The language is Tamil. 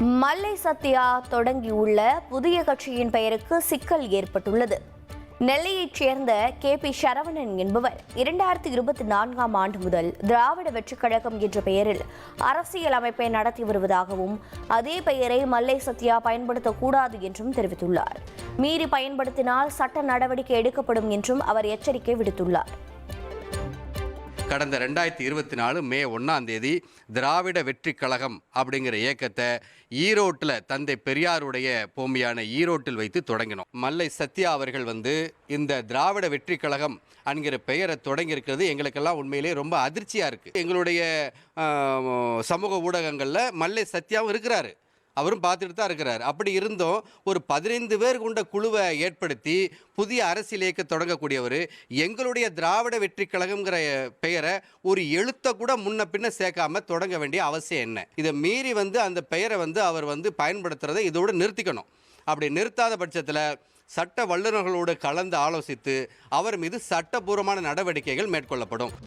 மல்லை சத்யா தொடங்கியுள்ள புதிய கட்சியின் பெயருக்கு சிக்கல் ஏற்பட்டுள்ளது. நெல்லையைச் சேர்ந்த கே பி சரவணன் என்பவர் இரண்டாயிரத்தி இருபத்தி நான்காம் ஆண்டு முதல் திராவிட வெற்றிக் கழகம் என்ற பெயரில் அரசியல் அமைப்பை நடத்தி வருவதாகவும் அதே பெயரை மல்லை சத்யா பயன்படுத்தக்கூடாது என்றும் தெரிவித்துள்ளார். மீறி பயன்படுத்தினால் சட்ட நடவடிக்கை எடுக்கப்படும் என்றும் அவர் எச்சரிக்கை விடுத்துள்ளார். கடந்த ரெண்டாயிரத்தி இருபத்தி நாலு மே ஒன்றாம் தேதி திராவிட வெற்றி கழகம் அப்படிங்கிற இயக்கத்தை ஈரோட்டில் தந்தை பெரியாருடைய பூமியான ஈரோட்டில் வைத்து தொடங்கினோம். மல்லை சத்யா அவர்கள் வந்து இந்த திராவிட வெற்றி கழகம் என்கிற பெயரை தொடங்கியிருக்கிறது எங்களுக்கெல்லாம் உண்மையிலே ரொம்ப அதிர்ச்சியாக இருக்குது எங்களுடைய சமூக ஊடகங்களில் மல்லை சத்யாவும் இருக்கிறாரு. அவரும் பார்த்துட்டு தான் இருக்கிறார். அப்படி இருந்தும் ஒரு பதினைந்து பேர் கொண்ட குழுவை ஏற்படுத்தி புதிய அரசியல் இயக்க தொடங்கக்கூடியவர் எங்களுடைய திராவிட வெற்றி கழகம்ங்கிற பெயரை ஒரு எழுத்தை கூட முன்ன பின்ன சேர்க்காம தொடங்க வேண்டிய அவசியம் என்ன? இதை மீறி வந்து அந்த பெயரை வந்து அவர் வந்து பயன்படுத்துறதை இதோடு நிறுத்திக்கணும். அப்படி நிறுத்தாத பட்சத்தில் சட்ட வல்லுநர்களோடு கலந்து ஆலோசித்து அவர் மீது சட்டபூர்வமான நடவடிக்கைகள் மேற்கொள்ளப்படும்.